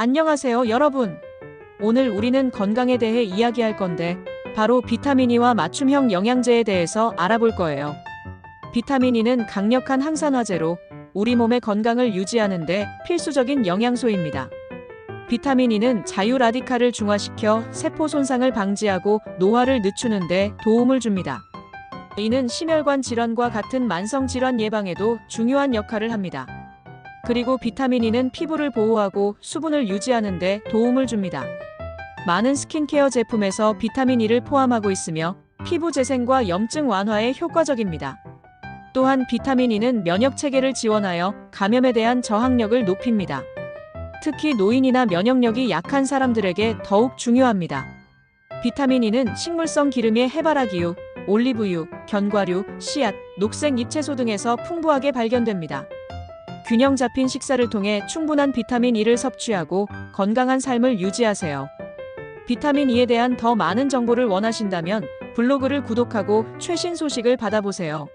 안녕하세요, 여러분. 오늘 우리는 건강에 대해 이야기할 건데, 바로 비타민 E와 맞춤형 영양제에 대해서 알아볼 거예요. 비타민 E는 강력한 항산화제로 우리 몸의 건강을 유지하는데 필수적인 영양소입니다. 비타민 E는 자유 라디칼을 중화시켜 세포 손상을 방지하고 노화를 늦추는데 도움을 줍니다. 이는 심혈관 질환과 같은 만성 질환 예방에도 중요한 역할을 합니다. 그리고 비타민 E는 피부를 보호하고 수분을 유지하는 데 도움을 줍니다. 많은 스킨케어 제품에서 비타민 E를 포함하고 있으며 피부 재생과 염증 완화에 효과적입니다. 또한 비타민 E는 면역 체계를 지원하여 감염에 대한 저항력을 높입니다. 특히 노인이나 면역력이 약한 사람들에게 더욱 중요합니다. 비타민 E는 식물성 기름의 해바라기유, 올리브유, 견과류, 씨앗, 녹색 잎채소 등에서 풍부하게 발견됩니다. 균형 잡힌 식사를 통해 충분한 비타민 E를 섭취하고 건강한 삶을 유지하세요. 비타민 E에 대한 더 많은 정보를 원하신다면 블로그를 구독하고 최신 소식을 받아보세요.